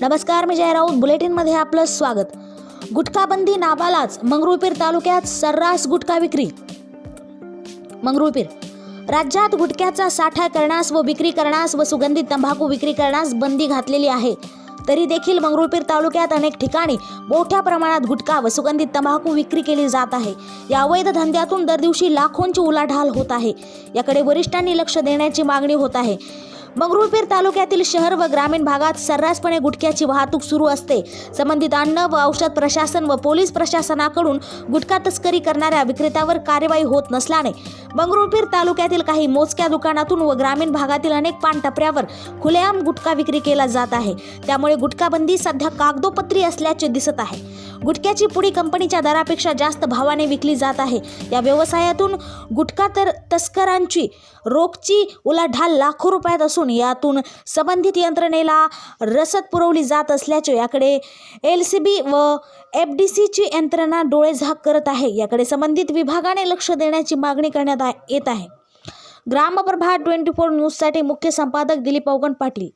नमस्कार मी जय राऊत. बुलेटिनमध्ये आपलं स्वागत. गुटखाबंदी नाबालाच मंगरुळपीर तालुक्यात सर्रास गुटखा विक्री. मंगरुळपीर. राज्यात गुटख्याचा साठा करण्यास व विक्री करण्यास व सुगंधित तंबाखू विक्री करण्यास बंदी घातलेली आहे. तरी देखील मंगरुळपीर तालुक्यात अनेक ठिकाणी मोठ्या प्रमाणात गुटखा व सुगंधित तंबाखू विक्री केली जात आहे. या अवैध धंद्यातून दर दिवशी लाखोंची उलाढाल होत आहे. याकडे वरिष्ठांनी लक्ष देण्याची मागणी होत आहे. मंगरुळपीर तालुक्यातील शहर व ग्रामीण भागात सर्रासपणे गुटख्याची वाहतूक सुरू असते. संबंधित अन्न व औषध प्रशासन व पोलीस प्रशासनाकडून गुटखा तस्करी करणाऱ्या विक्रेत्यावर कार्यवाही होत नसल्याने मंगरुळपीर तालुक्यातील काही मोजक्या दुकानातून व ग्रामीण भागातील अनेक पानटपऱ्यावर खुलेआम गुटखा विक्री केला जात आहे. त्यामुळे गुटखाबंदी सध्या कागदोपत्री असल्याचे दिसत आहे. गुटख्याची पुडी कंपनीच्या दरापेक्षा जास्त भावाने विकली जात आहे. या व्यवसायातून गुटखा तर तस्करांची रोखची उलाढाल लाखो रुपयात असून यातून संबंधित यंत्रणेला रसद पुरवली जात असल्याचे याकडे एल सी बी व एफ डी सीची यंत्रणा डोळेझाक करत आहे. याकडे संबंधित विभागाने लक्ष देण्याची मागणी करण्यात येत आहे. ग्रामप्रभा ट्वेंटी फोर न्यूजसाठी मुख्य संपादक दिलीप अवगण पाटील